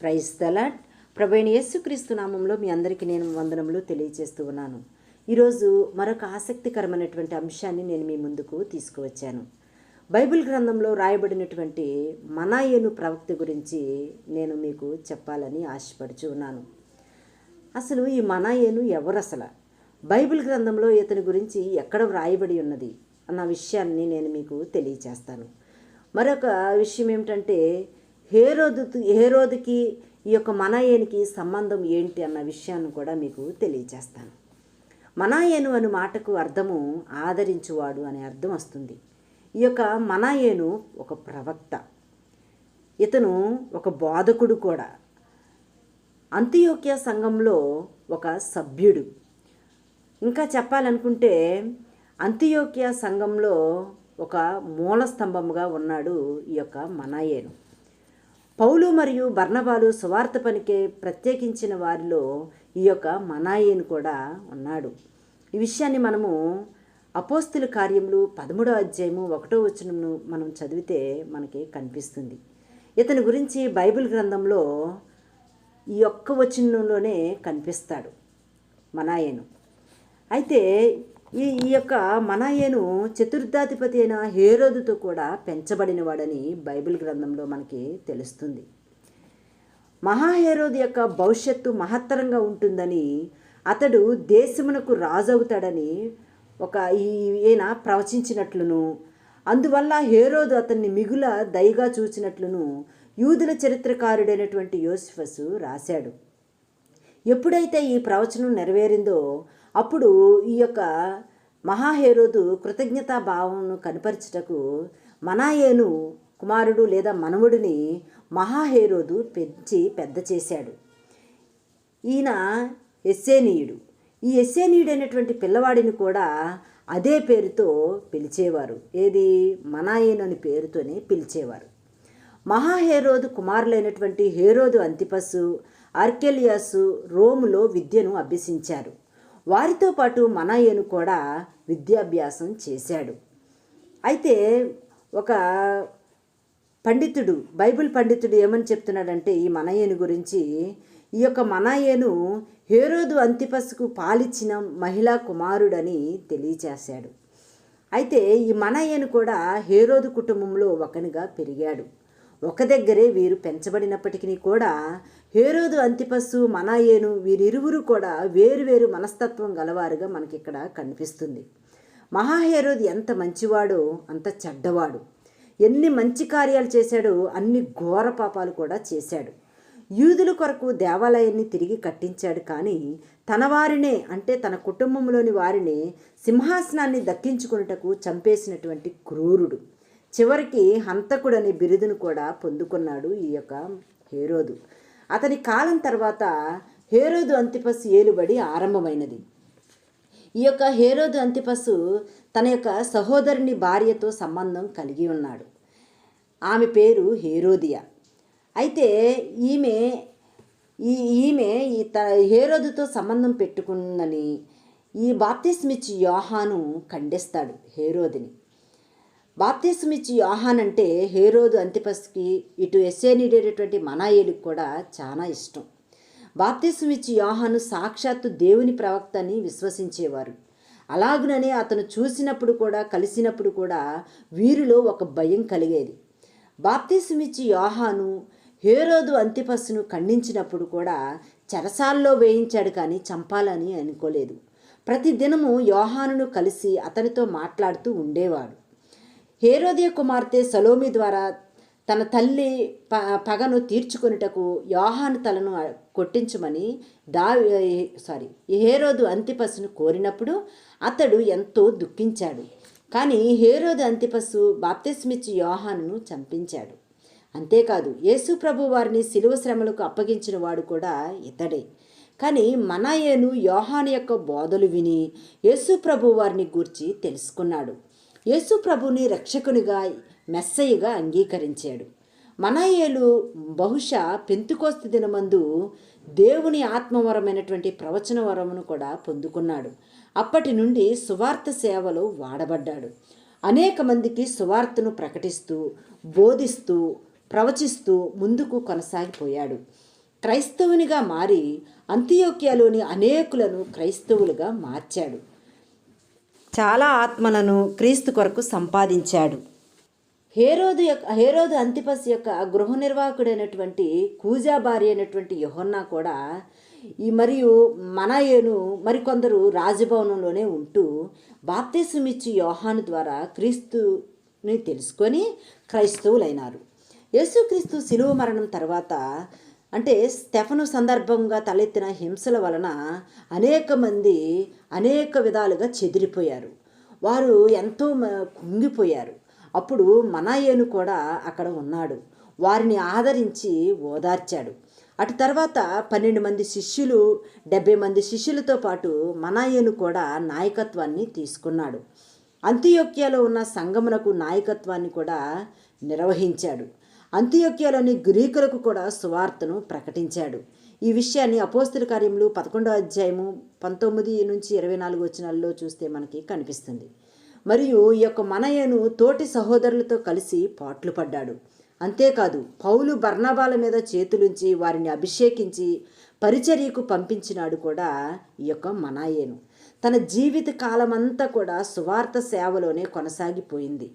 Praise the Lord ప్రభైన యేసుక్రీస్తు నామంలో మీ అందరికీ నేను వందనములు తెలియజేస్తూ ఉన్నాను. ఈరోజు మరొక ఆసక్తికరమైనటువంటి అంశాన్ని నేను మీ ముందుకు తీసుకువచ్చాను. బైబిల్ గ్రంథంలో రాయబడినటువంటి మనాయేను ప్రవక్త గురించి నేను మీకు చెప్పాలని ఆశపడుచు ఉన్నాను. అసలు ఈ మనాయేను ఎవరు అసలు బైబిల్ గ్రంథంలో ఇతని గురించి ఎక్కడ వ్రాయబడి ఉన్నది? అన్న విషయాన్ని నేను మీకు తెలియచేస్తాను మరొక విషయం ఏమిటంటే హేరోదు హేరోదుకి ఈ యొక్క మనాయేనికి సంబంధం ఏంటి అన్న విషయాన్ని కూడా మీకు తెలియజేస్తాను. మనాయేను అను మాటకు అర్థము ఆదరించువాడు అనే అర్థం వస్తుంది. ఈ యొక్క మనాయేను ఒక ప్రవక్త. ఇతను ఒక బోధకుడు కూడా. అంత్యోక్య సంఘంలో ఒక సభ్యుడు. ఇంకా చెప్పాలనుకుంటే అంత్యోక్య సంఘంలో ఒక మూల స్తంభముగా ఉన్నాడు ఈ యొక్క మనాయేను. పౌలు మరియు బర్ణబాలు సువార్త పనికే ప్రత్యేకించిన వారిలో ఈ యొక్క మనాయేను కూడా ఉన్నాడు. ఈ విషయాన్ని మనము అపోస్తుల కార్యములు పదమూడో అధ్యాయము ఒకటో వచనమును మనం చదివితే మనకి కనిపిస్తుంది. ఇతని గురించి బైబిల్ గ్రంథంలో ఈ ఒక్క వచనంలోనే కనిపిస్తాడు మనాయేను. అయితే ఈ ఈ యొక్క మనాయేను చతుర్థాధిపతి అయిన హేరోదుతో కూడా పెంచబడినవాడని బైబిల్ గ్రంథంలో మనకి తెలుస్తుంది. మహాహేరోదు యొక్క భవిష్యత్తు మహత్తరంగా ఉంటుందని అతడు దేశమునకు రాజవుతాడని ఒక ఈ ఈయన ప్రవచించినట్లును అందువల్ల హేరోదు అతన్ని మిగుల దయగా చూచినట్లును యూదుల చరిత్రకారుడైనటువంటి యోసిఫస్ రాశాడు. ఎప్పుడైతే ఈ ప్రవచనం నెరవేరిందో అప్పుడు ఈ యొక్క మహాహేరోదు కృతజ్ఞతా భావంను కనపరచుటకు మనాయేను కుమారుడు లేదా మనవుడిని మహాహేరోదు పెంచి పెద్ద చేశాడు. ఈయన ఎస్సేనీయుడు. ఈ ఎస్సేనీయుడైనటువంటి పిల్లవాడిని కూడా అదే పేరుతో పిలిచేవారు. ఏది? మనాయేను అని పేరుతోనే పిలిచేవారు. మహాహేరోదు కుమారులైనటువంటి హేరోదు అంతిపస్సు ఆర్కెలియాసు రోములో విద్యను అభ్యసించారు. వారితో పాటు మనయ్యను కూడా విద్యాభ్యాసం చేశాడు. అయితే ఒక పండితుడు బైబిల్ పండితుడు ఏమని చెప్తున్నాడంటే ఈ మనయేను గురించి ఈ యొక్క మనయ్యను హేరోదు అంతిపస్కు పాలిచ్చిన మహిళా కుమారుడని తెలియచేశాడు. అయితే ఈ మనయ్యను కూడా హేరోదు కుటుంబంలో ఒకనిగా పెరిగాడు. ఒక దగ్గరే వీరు పెంచబడినప్పటికీ కూడా హేరోదు అంతిపస్సు మనాయేను వీరిరువురు కూడా వేరువేరు మనస్తత్వం గలవారుగా మనకిక్కడ కనిపిస్తుంది. మహాహేరోదు ఎంత మంచివాడో అంత చెడ్డవాడు. ఎన్ని మంచి కార్యాలు చేశాడో అన్ని ఘోర పాపాలు కూడా చేశాడు. యూదుల కొరకు దేవాలయాన్ని తిరిగి కట్టించాడు కానీ తన వారినే అంటే తన కుటుంబంలోని వారిని సింహాసనాన్ని దక్కించుకున్నటకు చంపేసినటువంటి క్రూరుడు. చివరికి హంతకుడనే బిరుదును కూడా పొందుకున్నాడు ఈ యొక్క హేరోదు. అతని కాలం తర్వాత హేరోదు అంతిపస్సు ఏలుబడి ఆరంభమైనది. ఈ యొక్క హేరోదు అంతిపస్సు తన యొక్క సహోదరుని భార్యతో సంబంధం కలిగి ఉన్నాడు. ఆమె పేరు హేరోదియా. అయితే ఈమె ఈ ఈమె ఈ త హేరోదుతో సంబంధం పెట్టుకుందని ఈ బాప్తిస్మిచ్ యోహాను ఖండిస్తాడు హేరోదిని. బాప్తిస్మిచ్ యోహాన్ అంటే హేరోదు అంతిపస్కి ఇటు ఎస్ఏ నీడేటటువంటి మనాయేలికి కూడా చాలా ఇష్టం. బాప్తిస్మిచ్ యోహాను సాక్షాత్తు దేవుని ప్రవక్త అని విశ్వసించేవారు. అలాగుననే అతను చూసినప్పుడు కూడా కలిసినప్పుడు కూడా వీరిలో ఒక భయం కలిగేది. బాప్తిస్మిచ్చి యోహాను హేరోదు అంతిపస్సును ఖండించినప్పుడు కూడా చెరసాల్లో వేయించాడు కానీ చంపాలని అనుకోలేదు. ప్రతి దినము యోహానును కలిసి అతనితో మాట్లాడుతూ ఉండేవాడు. హేరోదియ కుమార్తె సలోమి ద్వారా తన తల్లి ప పగను తీర్చుకొనుటకు యోహాను తలను కొట్టించమని దా సారీ హేరోదు అంతిపస్సును కోరినప్పుడు అతడు ఎంతో దుఃఖించాడు. కానీ హేరోదు అంతిపస్సు బాప్తిస్మిచ్చి యోహానును చంపించాడు. అంతేకాదు యేసు ప్రభు వారిని శిలువ శ్రమలకు అప్పగించిన వాడు కూడా ఇతడే. కానీ మనయేను యోహాను యొక్క బోధలు విని యేసు ప్రభు వారిని గూర్చి తెలుసుకున్నాడు. యేసు ప్రభుని రక్షకునిగా మెస్సయ్యగా అంగీకరించాడు. మనయేలు బహుశా పెంతుకోస్తు దినమందు దేవుని ఆత్మవరమైనటువంటి ప్రవచన వరమును కూడా పొందుకున్నాడు. అప్పటి నుండి సువార్త సేవలో వాడబడ్డాడు. అనేక మందికి సువార్తను ప్రకటిస్తూ బోధిస్తూ ప్రవచిస్తూ ముందుకు కొనసాగిపోయాడు. క్రైస్తవునిగా మారి అంత్యోక్యలోని అనేకులను క్రైస్తవులుగా మార్చాడు. చాలా ఆత్మలను క్రీస్తు కొరకు సంపాదించాడు. హేరోదు యొక్క హేరోదు అంతిపస్ యొక్క గృహ నిర్వాహకుడైనటువంటి కూజా భార్య అయినటువంటి యోహన్నా కూడా ఈ మరియు మనయేను మరికొందరు రాజభవనంలోనే ఉంటూ బాప్తిసమిచ్చి యోహాను ద్వారా క్రీస్తుని తెలుసుకొని క్రైస్తవులైనారు. యేసుక్రీస్తు శిలువ మరణం తర్వాత అంటే స్టెఫను సందర్భంగా తలెత్తిన హింసల వలన అనేక మంది అనేక విధాలుగా చెదిరిపోయారు. వారు ఎంతో మ- కుంగిపోయారు. అప్పుడు మనాయేను కూడా అక్కడ ఉన్నాడు. వారిని ఆదరించి ఓదార్చాడు. అటు తర్వాత పన్నెండు మంది శిష్యులు డెబ్బై మంది శిష్యులతో పాటు మనాయేను కూడా నాయకత్వాన్ని తీసుకున్నాడు. అంత్యోక్యలో ఉన్న సంగమునకు నాయకత్వాన్ని కూడా నిర్వహించాడు. అంత్యోక్యలోని గ్రీకులకు కూడా సువార్తను ప్రకటించాడు. ఈ విషయాన్ని అపోస్తుల కార్యములు పదకొండో అధ్యాయము పంతొమ్మిది నుంచి ఇరవై నాలుగు వచనాల్లో చూస్తే మనకి కనిపిస్తుంది. మరియు ఈ యొక్క మనయను తోటి సహోదరులతో కలిసి పాట్లు పడ్డాడు. అంతేకాదు పౌలు బర్ణబాల మీద చేతులుంచి వారిని అభిషేకించి పరిచర్యకు పంపించినాడు కూడా ఈ యొక్క మనాయేను. తన జీవిత కాలమంతా కూడా సువార్త సేవలోనే కొనసాగిపోయింది.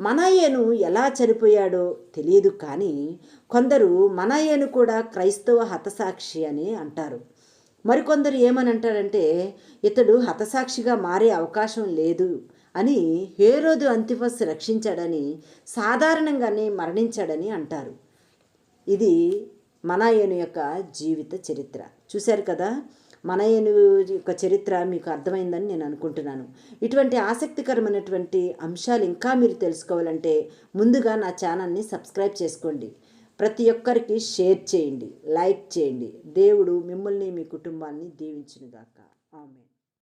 మనయ్యను ఎలా చనిపోయాడో తెలియదు కానీ కొందరు మనయ్యను కూడా క్రైస్తవ హతసాక్షి అని అంటారు. మరికొందరు ఏమని అంటారంటే ఇతడు హతసాక్షిగా మారే అవకాశం లేదు అని హేరోదు అంతిఫస్ రక్షించాడని సాధారణంగానే మరణించాడని అంటారు. ఇది మనాయను యొక్క జీవిత చరిత్ర. చూశారు కదా? మనయేను యొక్క చరిత్ర మీకు అర్థమైందని నేను అనుకుంటున్నాను. ఇటువంటి ఆసక్తికరమైనటువంటి అంశాలు ఇంకా మీరు తెలుసుకోవాలంటే ముందుగా నా ఛానల్ని సబ్స్క్రైబ్ చేసుకోండి. ప్రతి ఒక్కరికి షేర్ చేయండి లైక్ చేయండి. దేవుడు మిమ్మల్ని మీ కుటుంబాన్ని దీవించునుగాక. ఆమె